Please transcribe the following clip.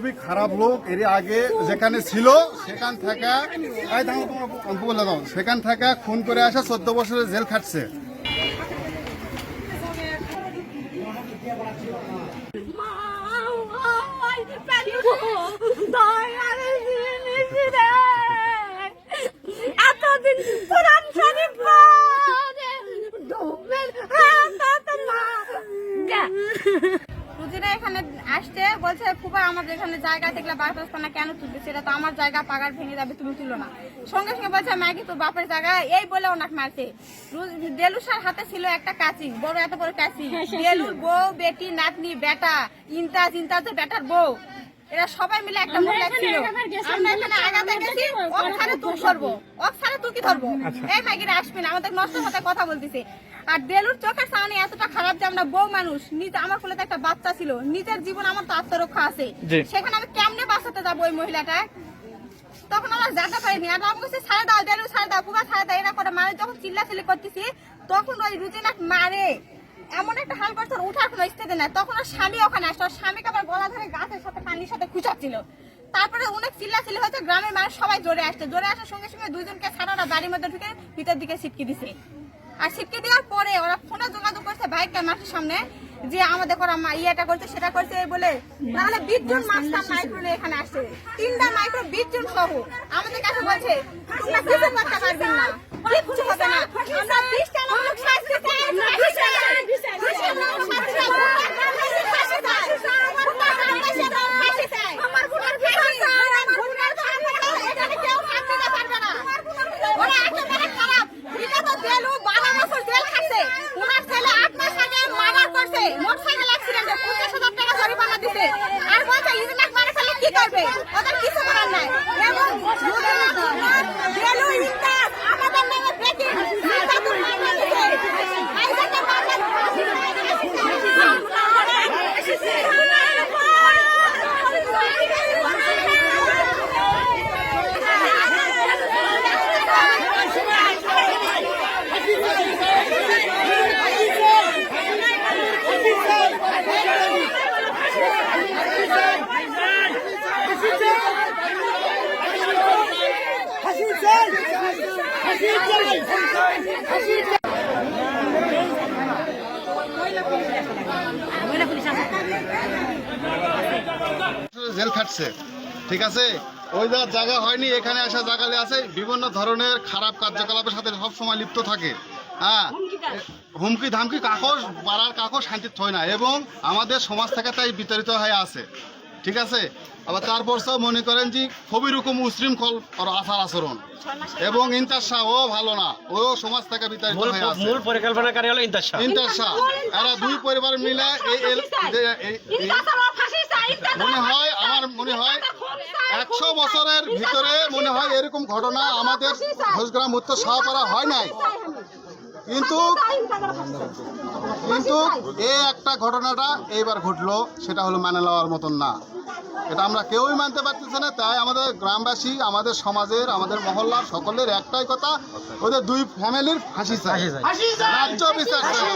খুবই খারাপ লোক এর আগে যেখানে ছিল, সেখান থেকে সেখান থেকে খুন করে আসা চোদ্দ বছরের জেল খাটছে। আসছে বলছে ফুপা আমাদের এখানে জায়গা দেখলে থেকে বাসস্থানা কেন তুলবে? সেটা তো আমার জায়গা পাগার ভেঙে যাবে তুমি তুলো না। সঙ্গে সঙ্গে বলছে ম্যাগি তোর বাপের জায়গা এই বলে ওনাকে মারছে। দেলুসার হাতে ছিল একটা কাচি বড় এত বড় কাচি। দেলুর বউ বেটি নাতনি বেটা ইন্তাজ ইন্তাজের বেটার বউ। এরা সবাই মিলে একটা মহিলা ছিল। আমরা এখানে আগাতে গেছি ওখানে তুই ধরবো ওখানে তুই কি ধরবো? এই আসবি না আমাদের নষ্ট সাথে কথা বলতেছে। আর দেলুর চোখের সামনে এতটা খারাপ যে আমরা বউ মানুষ নিজে আমার কোলে তো একটা বাচ্চা ছিল নিজের জীবন আমার তো আত্মরক্ষা আছে। সেখানে আমি কেমনে বাঁচাতে যাব ওই মহিলাটা তখন আমরা যেতে পারিনি আর আমি বলছি ছাড়ে দাও দেলু ছাড়ে দাও পুরা ছাড়ে দাও। এরা করে মারে যখন চিল্লাচিল্লি করতেছি তখন ওই রুজিনাক মারে। এমন একটা হাল করছে উঠার কোনো স্টেজে নাই। তখন ওর স্বামী ওখানে আসলো ওর স্বামীকে আবার গলা ধরে গাছের সাথে পানির সাথে খুঁচাচ্ছিল। তারপরে অনেক চিল্লাচিল্লি হয়েছে গ্রামের মানুষ সবাই জোরে আসছে। জোরে আসার সঙ্গে সঙ্গে দুইজনকে সারারা বাড়ির মধ্যে ঢুকে ভিতর দিকে ছিটকে দিছে। আর ছিটকে দেওয়ার পরে ওরা ফোনে যোগাযোগ করছে বাইকটা মাঠের সামনে যে আমাদের করা মা ইয়েটা করছে সেটা করছে বলে। নাহলে বিশ জন মাস্টার মাইক্রো নিয়ে এখানে আসছে। তিনটা মাইক্রো বিশ জন সহ। আমাদের কাছে বলছে তোমরা কিছু করতে পারবেন না। কিচ্ছু হবে না। আমরা বিশটা লোক শাস্তি চাই ফাঁসি চাই। ফাঁসি চাই। ফাঁসি চাই। ফাঁসি চাই। আমার বোনের ফাঁসি চাই। আমার বোনের ফাঁসি চাই। এখানে কেউ হাত দিতে পারবে না। ওরা একেবারে খারাপ। বিগত দেলু বারো বছর জেল খাটছে। ওনার ছেলে আট মাস আগে murder করছে। মোটরসাইকেল accident এ 50,000 টাকা জরিমানা দিছে। আর বলছে, ইজনেক মারা কি ওদের কিছু করার নাই। এবং দেলু ইন্তাজ আমাদের নামে breaking নির্যাতন মামলা দিছে। হাইজাকের মামলা জেল খাটছে। ঠিক আছে? ওই যা জায়গা হয়নি, এখানে আসা জায়গালে আছে। বিভিন্ন ধরনের খারাপ কার্যকলাপের সাথে সব সময় লিপ্ত থাকে। হ্যাঁ? হুমকি ধামকি কাকস পাড়ার কাকস শান্তি থয় না। এবং আমাদের সমাজ থেকে তাই বিতাড়িত হয়ে আছে। ঠিক আছে? আবার তারপর সব মনে করেন যে খুবই রকম উশৃঙ্খল ওর আচার আচরণ। এবং ইন্টার শাহ ও ভালো না। ও সমাজ থেকে বিতাড়িত হয়ে আছে। মূল পরিকল্পনাকারী হলো ইন্টার শাহ। ইন্টার শাহ। এরা দুই পরিবার মিলে এই মনে হয় আমার মনে হয় একশো বছরের ভিতরে মনে হয় এরকম ঘটনা আমাদের ঘোষগ্রাম উত্তর সাহাপাড়া হয় নাই। কিন্তু কিন্তু এই একটা ঘটনাটা এইবার ঘটলো সেটা হলো মানে নেওয়ার মতন না। এটা আমরা কেউই মানতে পারতেছি না তাই আমাদের গ্রামবাসী আমাদের সমাজের আমাদের মহল্লার সকলের একটাই কথা ওদের দুই ফ্যামিলির ফাঁসি চাই। ফাঁসি চাই। রাজ্য বিচার চাই।